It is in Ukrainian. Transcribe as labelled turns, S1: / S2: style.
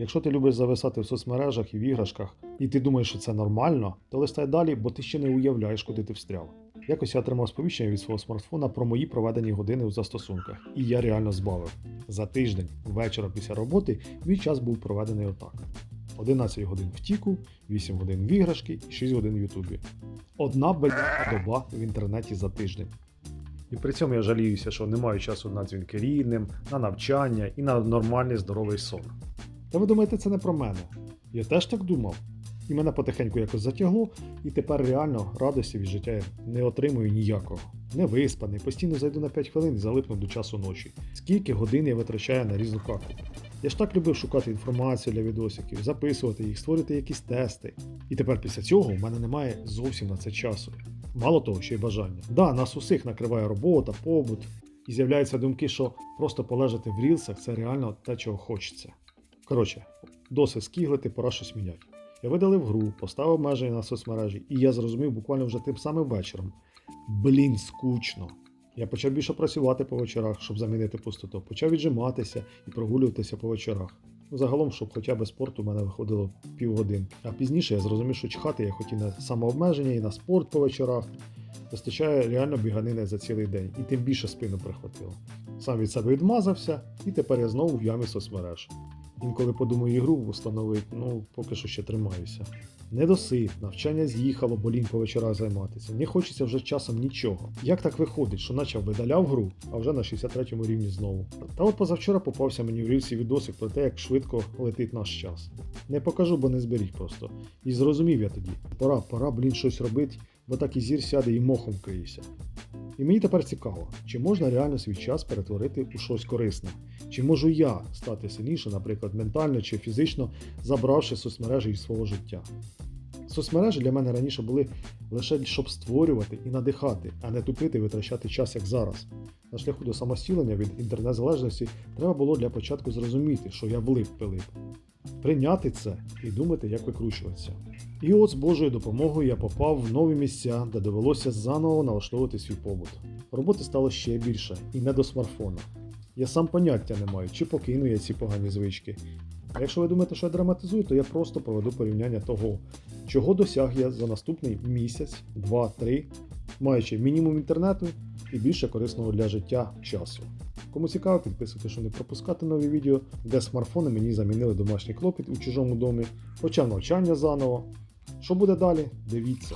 S1: Якщо ти любиш зависати в соцмережах і в іграшках, і ти думаєш, що це нормально, то листай далі, бо ти ще не уявляєш, куди ти встряв. Якось я отримав сповіщення від свого смартфона про мої проведені години у застосунках, і я реально збавив. За тиждень, вечора після роботи, мій час був проведений отак: 11 годин в тіку, 8 годин в іграшки і 6 годин в Ютубі. Одна белька доба в інтернеті за тиждень. І при цьому я жаліюся, що не маю часу на дзвінки рідним, на навчання і на нормальний здоровий сон. Та ви думаєте, це не про мене? Я теж так думав. І мене потихеньку якось затягло, і тепер реально радості від життя не отримую ніякого. Не виспаний, постійно зайду на 5 хвилин і залипну до часу ночі. Скільки годин я витрачаю на різну карту. Я ж так любив шукати інформацію для відосиків, записувати їх, створити якісь тести. І тепер після цього в мене немає зовсім на це часу. Мало того, ще й бажання. Да, нас усіх накриває робота, побут, і з'являються думки, що просто полежати в рілсах це реально те, чого хочеться. Коротше, досить скіглити, пора щось міняти. Я видалив гру, поставив обмеження на соцмережі, і я зрозумів буквально вже тим самим вечором. Блін, скучно. Я почав більше працювати по вечорах, щоб замінити пустоту. Почав віджиматися і прогулюватися по вечорах. Ну, загалом, щоб хоча б спорту в мене виходило півгодинки. А пізніше я зрозумів, що чхати я хотів на самообмеження і на спорт по вечорах. Вистачає реально біганини за цілий день, і тим більше спину прихватило. Сам від себе відмазався, і тепер я знову в ямі соцмереж. Інколи подумаю ігру встановити, ну поки що ще тримаюся. Недосип, навчання з'їхало, бо лінь по вечорах займатися. Не хочеться вже часом нічого. Як так виходить, що наче видаляв гру, а вже на 63-му рівні знову. Та от позавчора попався мені в рільсі відосик про те, як швидко летить наш час. Не покажу, бо не зберіг просто. І зрозумів я тоді. Пора, пора, блін, щось робити, бо так і зір сяде і мохом криється. І мені тепер цікаво, чи можна реально свій час перетворити у щось корисне? Чи можу я стати сильніше, наприклад, ментально чи фізично, забравши соцмережі із свого життя? Соцмережі для мене раніше були лише щоб створювати і надихати, а не тупити і витрачати час як зараз. На шляху до самостілення від інтернет-залежності треба було для початку зрозуміти, що я влип пилип. Прийняти це і думати, як викручуватися. І от з Божою допомогою я попав в нові місця, де довелося заново налаштовувати свій побут. Роботи стало ще більше, і не до смартфона. Я сам поняття не маю, чи покину я ці погані звички. А якщо ви думаєте, що я драматизую, то я просто проведу порівняння того, чого досяг я за наступний місяць, два, три, маючи мінімум інтернету і більше корисного для життя часу. Кому цікаво, підписуйтесь, щоб не пропускати нові відео, де смартфони мені замінили домашній клопіт у чужому домі, почав навчання заново. Що буде далі? Дивіться.